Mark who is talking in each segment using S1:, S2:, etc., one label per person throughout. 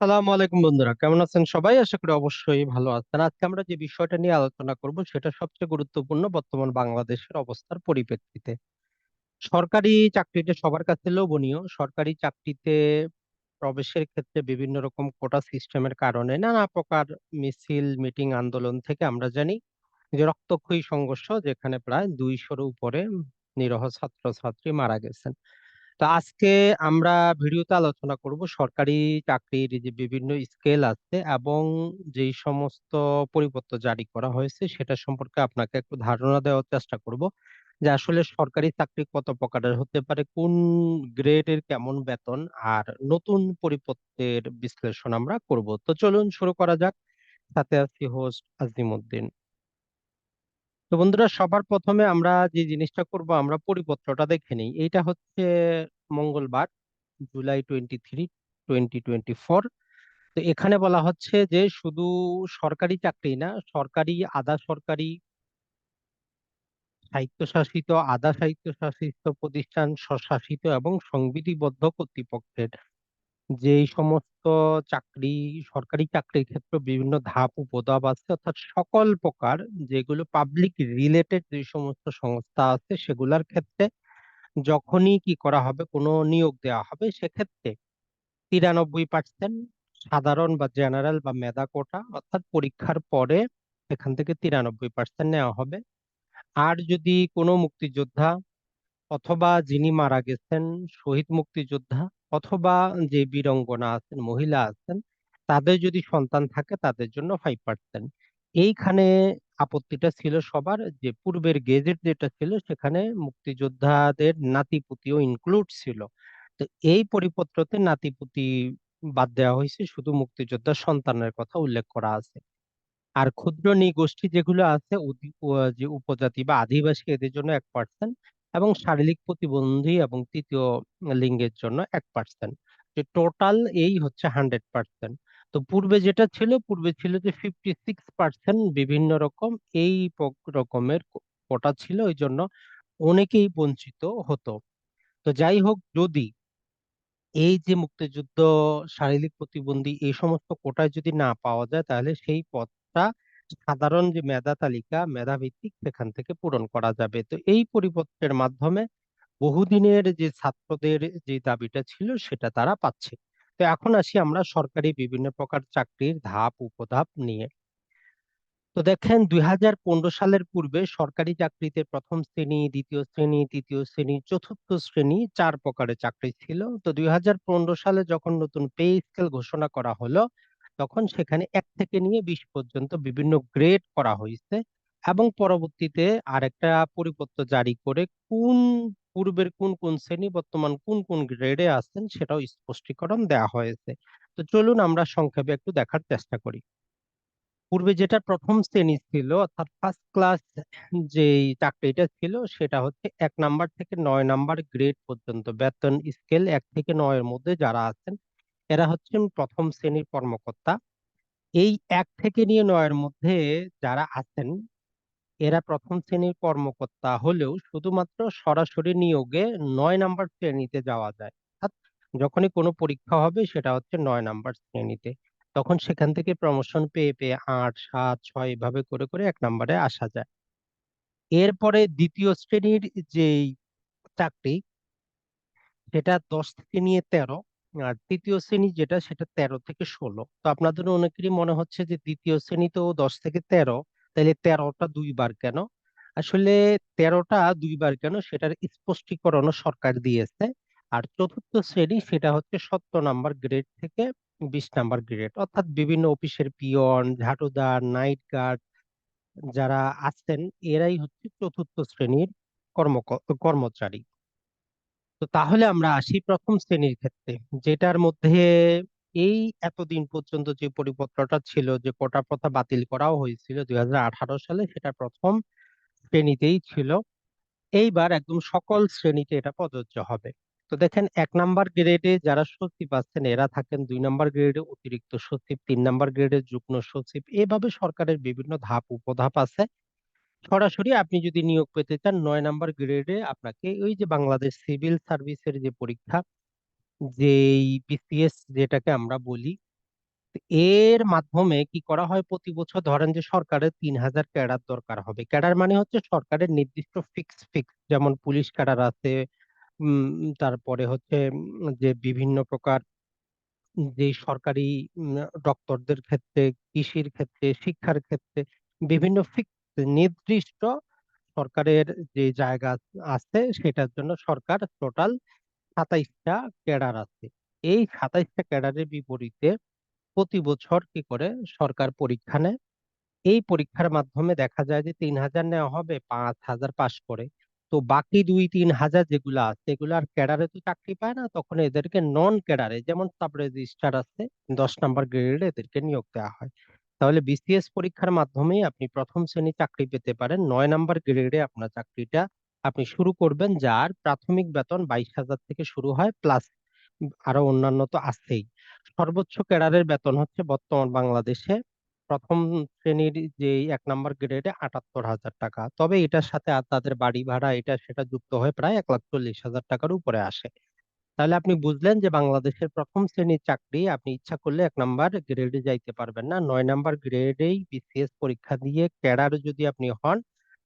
S1: সালাম আলাইকুম বন্ধুরা, কেমন আছেন সবাই? আশা করি অবশ্যই ভালো আছেন। আজকে আমরা যে বিষয়টা নিয়ে আলোচনা করব, সেটা সবচেয়ে গুরুত্বপূর্ণ বর্তমান বাংলাদেশের অবস্থার পরিপ্রেক্ষিতে। সরকারি চাকরিটা সবার কাছে লোভনীয়। সরকারি চাকরিতে প্রবেশের ক্ষেত্রে বিভিন্ন রকম কোটা সিস্টেমের কারণে নানা প্রকার মিছিল মিটিং আন্দোলন থেকে আমরা জানি যে রক্তক্ষয়ী সংঘর্ষ, যেখানে প্রায় দুইশোর উপরে নিরহ ছাত্রছাত্রী মারা গেছেন। তো আজকে আমরা ভিডিওতে আলোচনা করব সরকারি চাকরির যে বিভিন্ন স্কেল আছে এবং যেই সমস্ত পরিপত্র জারি করা হয়েছে সেটা সম্পর্কে আপনাকে একটু ধারণা দেওয়ার চেষ্টা করব যে আসলে সরকারি চাকরি কত প্রকারের হতে পারে, কোন গ্রেডের কেমন বেতন আর নতুন পরিপত্রের বিশ্লেষণ আমরা করব। তো চলুন শুরু করা যাক। সাথে আছি হোস্ট আজিমউদ্দিন তো বন্ধুরা, সবার প্রথমে আমরা যে জিনিসটা করব, আমরা পরিপত্রটা দেখে নিই। এইটা হচ্ছে মঙ্গলবার, July twenty three, twenty twenty four. তো এখানে বলা হচ্ছে যে শুধু সরকারি চাকরি না, সরকারি, আধা সরকারি স্বায়ত্তশাসিত, আধা স্বায়ত্তশাসিত প্রতিষ্ঠান স্বশাসিত এবং সংবিধিবদ্ধ কর্তৃপক্ষের যে সমস্ত চাকরি, সরকারি চাকরির ক্ষেত্রে বিভিন্ন ধাপ, উপধাপ আছে, অর্থাৎ সকল প্রকার যেগুলো পাবলিক রিলেটেড যে সমস্ত সংস্থা আছে, সেগুলোর ক্ষেত্রে যখনই কি করা হবে, কোনো নিয়োগ দেওয়া হবে, সেক্ষেত্রে তিরানব্বই পার্সেন্ট সাধারণ বা জেনারেল বা মেধা কোটা, অর্থাৎ পরীক্ষার পরে এখান থেকে তিরানব্বই পার্সেন্ট নেওয়া হবে। আর যদি কোনো মুক্তিযোদ্ধা অথবা যিনি মারা গেছেন, শহীদ মুক্তিযোদ্ধা অথবা যে বীরঙ্গনা আছেন, মহিলা আছেন, তাদের যদি সন্তান থাকে তাদের জন্য ফাইভ পার্সেন্ট এইখানে আপত্তিটা ছিল সবার যে পূর্বের গেজেট যেটা ছিল সেখানে মুক্তিযোদ্ধাদের নাতিপুতিও ইনক্লুড ছিল। তো এই পরিপত্রতে নাতিপুতি বাদ দেওয়া হয়েছে, শুধু মুক্তিযোদ্ধার সন্তানের কথা উল্লেখ করা আছে। আর ক্ষুদ্র নৃগোষ্ঠী যেগুলো আছে যে উপজাতি বা আদিবাসী এদের জন্য এক পার্সেন্ট এবং শারীরিক প্রতিবন্ধী এবং তৃতীয় লিঙ্গের জন্য এক পার্সেন্ট যে টোটাল এই হচ্ছে হান্ড্রেড পার্সেন্ট তো পূর্বে যেটা ছিল, পূর্বে ছিল যে ফিফটি সিক্স পার্সেন্ট বিভিন্ন রকম এই রকমের কোটা ছিল, ওই জন্য অনেকেই বঞ্চিত হতো। তো যাই হোক, যদি এই যে মুক্তিযুদ্ধ, শারীরিক প্রতিবন্ধী এই সমস্ত কোটায় যদি না পাওয়া যায়, তাহলে সেই পদটা সাধারণ যে মেধা তালিকা, মেধাভিত্তিক সেখান থেকে পূরণ করা যাবে। তো এই পরিপত্রের মাধ্যমে বহুদিনের যে ছাত্রদের যে দাবিটা ছিল সেটা তারা পাচ্ছে। তো এখন আসি আমরা সরকারি বিভিন্ন প্রকার চাকরির ধাপ, উপধাপ নিয়ে। তো দেখেন, দুই হাজার পনেরো সালের পূর্বে সরকারি চাকরিতে প্রথম শ্রেণি, দ্বিতীয় শ্রেণি, তৃতীয় শ্রেণি, চতুর্থ শ্রেণি চার প্রকারের চাকরি ছিল। তো দুই হাজার পনেরো সালে যখন নতুন পে স্কেল ঘোষণা করা হলো তখন সেখানে এক থেকে নিয়ে বিশ পর্যন্ত বিভিন্ন গ্রেড করা হয়েছে এবং পরবর্তীতে আরেকটা পরিপত্র জারি করে কোন পূর্বের কোন কোন শ্রেণি, বর্তমান কোন কোন গ্রেডে আছেন সেটাও স্পষ্টীকরণ দেওয়া হয়েছে। তো চলুন আমরা সংক্ষেপে একটু দেখার চেষ্টা করি। পূর্বে যেটা প্রথম শ্রেণি ছিল, অর্থাৎ ফার্স্ট ক্লাস যে চাকরিটা ছিল, সেটা হচ্ছে এক নাম্বার থেকে নয় নাম্বার গ্রেড পর্যন্ত। বেতন স্কেল এক থেকে নয়ের মধ্যে যারা আছেন এরা হচ্ছেন প্রথম শ্রেণির কর্মকর্তা। এই এক থেকে নিয়ে নয়ের মধ্যে যারা আছেন, এরা প্রথম শ্রেণির কর্মকর্তা হলেও শুধুমাত্র সরাসরি নিয়োগে নয় নাম্বার শ্রেণীতে যাওয়া যায়। অর্থাৎ যখনই কোনো পরীক্ষা হবে, সেটা হচ্ছে নয় নাম্বার শ্রেণীতে। তখন সেখান থেকে প্রমোশন পেয়ে পেয়ে আট, সাত, ছয় এভাবে করে করে এক নাম্বারে আসা যায়। এরপরে দ্বিতীয় শ্রেণির যেই চাকরি, সেটা দশ থেকে নিয়ে তেরো। আর তৃতীয় শ্রেণি যেটা সেটা তেরো থেকে ষোলো। তো আপনাদের অনেকেরই মনে হচ্ছে যে দ্বিতীয় শ্রেণীতেও দশ থেকে তেরো তাহলে তেরোটা দুইবার কেন? আসলে তেরোটা দুইবার কেন? সেটার স্পষ্টীকরণও সরকার দিয়েছে। আর চতুর্থ শ্রেণি সেটা হচ্ছে সত্তর নাম্বার গ্রেড থেকে বিশ নাম্বার গ্রেড। অর্থাৎ বিভিন্ন অফিসের পিয়ন ঝাটুদার নাইট গার্ড যারা আছেন, এরাই হচ্ছে চতুর্থ শ্রেণির কর্ম কর্মচারী। তো তাহলে আমরা আসি প্রথম শ্রেণির ক্ষেত্রে, যেটার মধ্যে এই এতদিন পর্যন্ত যে পরিপত্রটা ছিল যে কোটা প্রথা বাতিল করাও হয়েছিল দুই হাজার আঠারো সালে, সেটা প্রথম শ্রেণীতেই ছিল। এইবার একদম সকল শ্রেণীতে এটা প্রযোজ্য হবে। তো দেখেন, এক নাম্বার গ্রেডে যারা সচিব আছেন, এরা থাকেন দুই নাম্বার গ্রেডে অতিরিক্ত সচিব, তিন নাম্বার গ্রেডে যুগ্ম সচিব, এভাবে সরকারের বিভিন্ন ধাপ, উপধাপ আছে। সরাসরি আপনি যদি নিয়োগ পেতে চান, নয় নাম্বার গ্রেডে আপনাকে ওই যে বাংলাদেশ সিভিল সার্ভিসের যে পরীক্ষা, যেই বিসিএস যেটাকে আমরা বলি, এর মাধ্যমে কি করা হয়? প্রতি বছর ধরেন যে সরকারের তিন হাজার ক্যাডার দরকার হবে। ক্যাডার মানে হচ্ছে সরকারের নির্দিষ্ট ফিক্স ফিক্স যেমন পুলিশ ক্যাডার আছে তারপরে হচ্ছে যে বিভিন্ন প্রকার যে সরকারি ডক্টরদের ক্ষেত্রে, কৃষির ক্ষেত্রে, শিক্ষার ক্ষেত্রে বিভিন্ন ফিক্স নির্দিষ্ট সরকারের যে জায়গা আছে সেটার জন্য সরকার টোটাল সাতাইশটা ক্যাডার আছে। এই সাতাইশটা ক্যাডারের বিপরীতে প্রতি বছর কি করে সরকার পরীক্ষা নেয়? এই পরীক্ষার মাধ্যমে দেখা যায় যে তিন হাজার নেওয়া হবে, পাঁচ হাজার পাশ করে। তো বাকি দুই, তিন হাজার যেগুলো আছে এগুলো আর ক্যাডারে তো চাকরি পায় না, তখন এদেরকে নন ক্যাডারে যেমন সাব রেজিস্ট্রার আছে, দশ নাম্বার গ্রেডে এদেরকে নিয়োগ দেওয়া হয়। তাহলে বিসিএস পরীক্ষার মাধ্যমেই আপনি প্রথম শ্রেণি চাকরি পেতে পারেন। নয় নাম্বার গ্রেডে আপনার চাকরিটা আপনি শুরু করবেন, যার প্রাথমিক বেতন বাইশ হাজার থেকে শুরু হয়, প্লাস আরও অন্যান্য তো আছেই। সর্বোচ্চ ক্যাডারের বেতন হচ্ছে বর্তমান বাংলাদেশে প্রথম শ্রেণির যে এক নাম্বার গ্রেডে আটাত্তর হাজার টাকা। তবে এটার সাথে আর তাদের বাড়ি ভাড়া, এটা সেটা যুক্ত হয়ে প্রায় এক লাখ চল্লিশ হাজার টাকার উপরে আসে। তাহলে আপনি বুঝলেন যে বাংলাদেশের প্রথম শ্রেণির চাকরি আপনি ইচ্ছা করলে এক নাম্বার গ্রেডে যাইতে পারবেন না। নয় নাম্বার গ্রেডেই বিসিএস পরীক্ষা দিয়ে ক্যাডার যদি আপনি হন,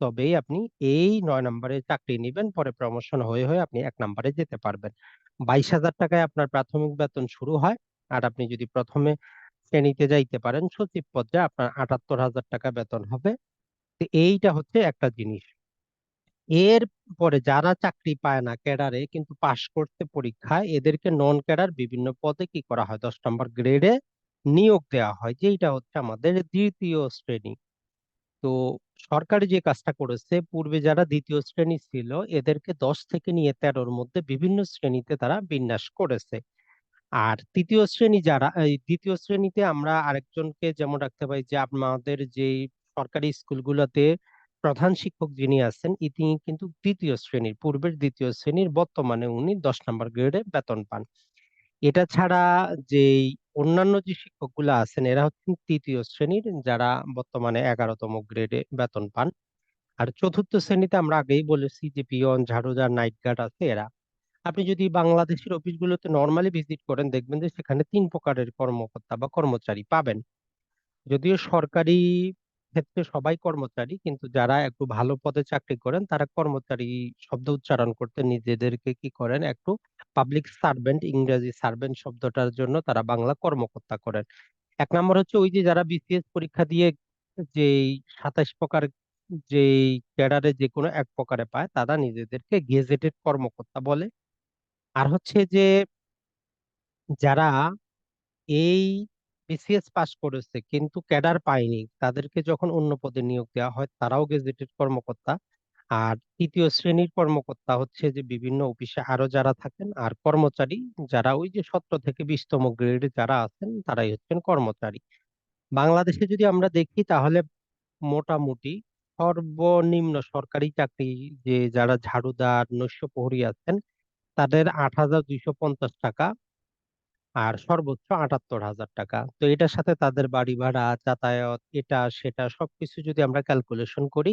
S1: তবেই আপনি এই নয় নম্বরে চাকরি নিবেন, পরে প্রমোশন হয়ে হয়ে আপনি এক নম্বরে যেতে পারবেন। বাইশ হাজার টাকায় আপনার প্রাথমিক বেতন শুরু হয় আর আপনি যদি প্রথমে শ্রেণীতে যাইতে পারেন, সচিব পর্যায়ে আপনার আটাত্তর হাজার টাকা বেতন হবে। এইটা হচ্ছে একটা জিনিস। এর পরে যারা চাকরি পায় না ক্যাডারে কিন্তু পাশ করতে পরীক্ষায় এদেরকে নন ক্যাডার বিভিন্ন পদে কি করা হয়? দশ নম্বর গ্রেডে নিয়োগ দেওয়া হয় যেটা হচ্ছে আমাদের দ্বিতীয় শ্রেণি। তো সরকার যে কাজটা করেছে, পূর্বে যারা দ্বিতীয় শ্রেণি ছিল, এদেরকে দশ থেকে নিয়ে তেরোর মধ্যে বিভিন্ন শ্রেণীতে তারা বিন্যাস করেছে। আর তৃতীয় শ্রেণি যারা দ্বিতীয় শ্রেণীতে আমরা আরেকজনকে যেমন রাখতে পারি যে আমাদের যে সরকারি স্কুলগুলোতে প্রধান শিক্ষক যিনি আছেন তিনি কিন্তু দ্বিতীয় শ্রেণির, পূর্বের দ্বিতীয় শ্রেণির, বর্তমানে উনি দশ নম্বর গ্রেডে বেতন পান। এটা ছাড়া যে অন্যান্য যে শিক্ষকগুলো আছেন, এরা হচ্ছেন তৃতীয় শ্রেণির, যারা বর্তমানে এগারোতম গ্রেডে বেতন পান। আর চতুর্থ শ্রেণীতে আমরা আগেই বলেছি যে পিয়ন, ঝাড়ুদার, নাইট গার্ড আছে এরা। আপনি যদি বাংলাদেশের অফিসগুলোতে নর্মালি ভিজিট করেন, দেখবেন যে সেখানে তিন প্রকারের কর্মকর্তা বা কর্মচারী পাবেন। যদিও সরকারি ক্ষেত্রে সবাই কর্মচারী। কিন্তু যারা একটু ভালো পদে চাকরি করেন, তারা কর্মচারী শব্দ উচ্চারণ করতে নিজেদেরকে কি করেন? একটু পাবলিক সার্ভেন্ট ইংরেজি সার্ভেন্ট শব্দটার জন্য তারা বাংলা কর্মকর্তা করেন। এক নম্বর হচ্ছে ওই যে যারা বিসিএস পরীক্ষা দিয়ে যেই সাতাশ প্রকার যে ক্যাডারে যে কোনো এক প্রকারে পায়, তারা নিজেদেরকে গেজেটেড কর্মকর্তা বলে। আর হচ্ছে যে যারা এই বিসিএস পাস করেছে কিন্তু ক্যাডার পায়নি। তাদেরকে যখন অন্য পদে নিয়োগ দেওয়া হয়, তারাও গেজেটেড কর্মকর্তা। আর তৃতীয় শ্রেণির কর্মকর্তা হচ্ছে যে বিভিন্ন অফিসে আরও যারা থাকেন আর কর্মচারী, যারা ওই যে সতেরো থেকে বিশতম গ্রেডে যারা আছেন, তারাই হচ্ছেন কর্মচারী। বাংলাদেশে যদি আমরা দেখি তাহলে মোটামুটি সর্বনিম্ন সরকারি চাকরি যে যারা ঝাড়ুদার, নৈশ প্রহরী আছেন, তাদের আট হাজার দুইশো পঞ্চাশ টাকা আর সর্বোচ্চ আটাত্তর হাজার টাকা। তো এটার সাথে তাদের বাড়ি ভাড়া, যাতায়াত, এটা, সেটা সবকিছু যদি আমরা ক্যালকুলেশন করি,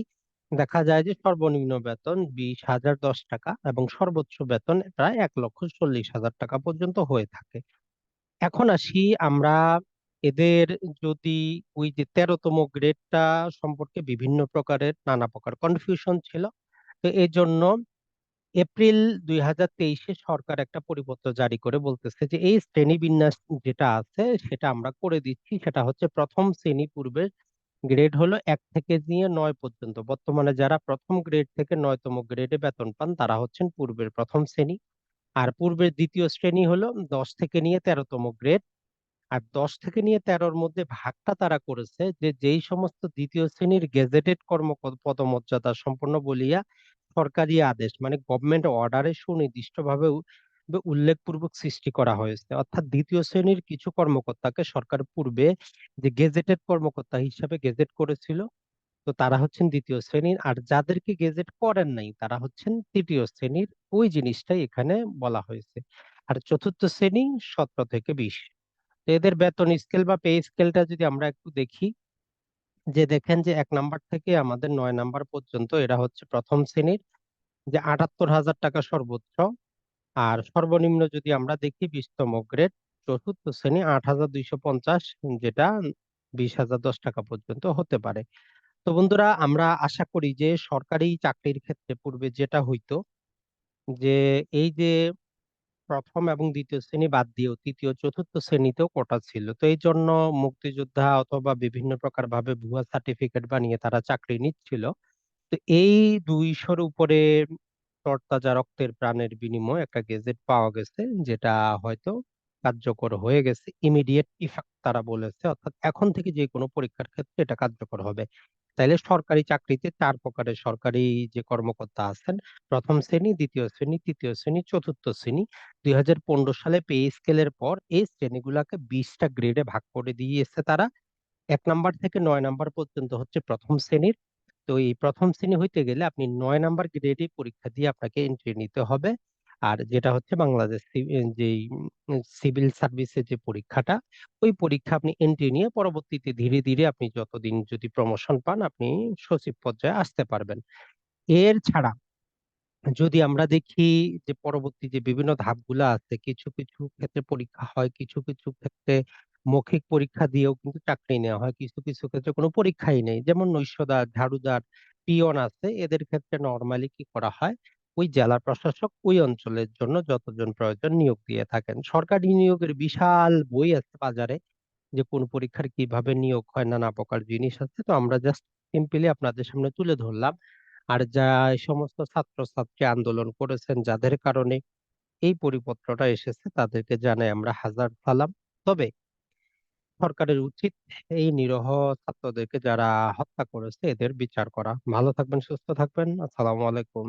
S1: দেখা যায় যে সর্বনিম্ন বেতন বিশ হাজার দশ টাকা এবং সর্বোচ্চ বেতন প্রায় এক লক্ষ চল্লিশ হাজার টাকা পর্যন্ত হয়ে থাকে। এখন আসি আমরা এদের যদি ওই যে তেরোতম গ্রেডটা সম্পর্কে বিভিন্ন প্রকারের নানা প্রকার কনফিউশন ছিল। তো এই জন্য এপ্রিল দুই হাজার তেইশে সরকার একটা পরিপত্র জারি করে বলতেছে যে, এই শ্রেণি বিন্যাস যেটা আছে, সেটা আমরা করে দিচ্ছি। সেটা হচ্ছে প্রথম শ্রেণি পূর্বের গ্রেড হলো এক থেকে নিয়ে নয় পর্যন্ত। বর্তমানে যারা প্রথম গ্রেড থেকে নয়তম গ্রেডে বেতন পান, তারা হচ্ছেন পূর্বের প্রথম শ্রেণি। আর পূর্বের দ্বিতীয় শ্রেণি হলো দশ থেকে নিয়ে তেরোতম গ্রেড। আর দশ থেকে নিয়ে তেরোর মধ্যে ভাগটা তারা করেছে যে, যেই সমস্ত দ্বিতীয় শ্রেণির গেজেটেড কর্ম পদমর্যাদা সম্পন্ন বলিয়া সরকারি আদেশ মানে গভর্নমেন্ট অর্ডারে সুনির্দিষ্টভাবে উল্লেখপূর্বক সৃষ্টি করা হয়েছে। অর্থাৎ দ্বিতীয় শ্রেণির কিছু কর্মকর্তাকে সরকার পূর্বে যে গেজেটেড কর্মকর্তা হিসাবে গেজেট করেছিল, তো তারা হচ্ছেন দ্বিতীয় শ্রেণির। আর যাদেরকে গেজেট করেন নাই, তারা হচ্ছেন তৃতীয় শ্রেণির। ওই জিনিসটাই এখানে বলা হয়েছে। আর চতুর্থ শ্রেণি সতেরো থেকে বিশ। এদের বেতন স্কেল বা পে স্কেলটা যদি আমরা একটু দেখি যে দেখেন যে এক নাম্বার থেকে আমাদের নয় নাম্বার পর্যন্ত এরা হচ্ছে প্রথম শ্রেণির যে আটাত্তর হাজার টাকা সর্বোচ্চ আর সর্বনিম্ন যদি আমরা দেখি বিশতম গ্রেড চতুর্থ শ্রেণি ৮,২৫০ যেটা ৳২০,০১০ পর্যন্ত হতে পারে। তো বন্ধুরা আমরা আশা করি যে সরকারি চাকরির ক্ষেত্রে পূর্বে যেটা হইতো যে এই যে ১ম এবং ২য় শ্রেণি বাদ দিয়েও ৩য়, ৪র্থ শ্রেণীতেও কোটা ছিল। তো এইজন্য মুক্তিযোদ্ধা অথবা বিভিন্ন প্রকার ভাবে ভুয়া সার্টিফিকেট বানিয়ে তারা চাকরি নিচ্ছিল। তো এই ২০০ র উপরে তরতাজা রক্তের প্রাণের বিনিময়ে একটা গেজেট পাওয়া গেছে যেটা হয়তো কার্যকর হয়ে গেছে। ইমিডিয়েট ইফেক্ট তারা বলেছে। অর্থাৎ এখন থেকে যেকোনো পরীক্ষার ক্ষেত্রে এটা কার্যকর হবে। তাইলে সরকারি চাকরিতে চার প্রকারের সরকারি যে কর্মকর্তা আছেন, প্রথম শ্রেণি, ২য় শ্রেণি, ৩য় শ্রেণি, ৪র্থ শ্রেণি ২০১৫ সালে পে স্কেলের পর এই শ্রেণীগুলাকে ২০ টা গ্রেডে ভাগ করে দিয়েছে তারা। এক নাম্বার থেকে নয় নাম্বার পর্যন্ত হচ্ছে প্রথম শ্রেণির। তো এই প্রথম শ্রেণি হইতে গেলে আপনি নয় নাম্বার গ্রেডে পরীক্ষা দিয়ে আপনাকে এন্ট্রি নিতে হবে। আর যেটা হচ্ছে বাংলাদেশ যেই সিভিল সার্ভিসের যে পরীক্ষাটা, ওই পরীক্ষা আপনি এন্ট্রি নিয়ে পরবর্তীতে ধীরে, ধীরে আপনি যতদিন যদি প্রমোশন পান আপনি সচিব পর্যায়ে আসতে পারবেন। এর ছাড়া যদি আমরা দেখি যে পরবর্তী যে বিভিন্ন ধাপগুলা আছে, কিছু, কিছু ক্ষেত্রে পরীক্ষা হয়, কিছু, কিছু ক্ষেত্রে মৌখিক পরীক্ষা দিয়েও কিন্তু চাকরি নেওয়া হয়। কিছু, কিছু ক্ষেত্রে কোনো পরীক্ষাই নেই। যেমন নৈশদার, ঝাড়ুদার, পিয়ন আছে এদের ক্ষেত্রে নরমালি কি করা হয়? ওই জেলা প্রশাসক ওই অঞ্চলের জন্য যতজন প্রয়োজন নিয়োগ দিয়ে থাকেন। সরকারি নিয়োগের বিশাল বই আছে বাজারে যে কোন পরীক্ষার কীভাবে নিয়োগ হয় নানা প্রকার জিনিস আছে। তো আমরা জাস্ট সিম্পলি আপনাদের সামনে তুলে ধরলাম। আর যা সমস্ত ছাত্রছাত্রী আন্দোলন করেছেন যাদের কারণে এই পরিপত্রটা এসেছে তাদেরকে জানাই আমরা হাজার সালাম। তবে সরকারের উচিত এই নিরহ ছাত্রদেরকে যারা হত্যা করেছে এদের বিচার করা। ভালো থাকবেন, সুস্থ থাকবেন। আসসালামু আলাইকুম।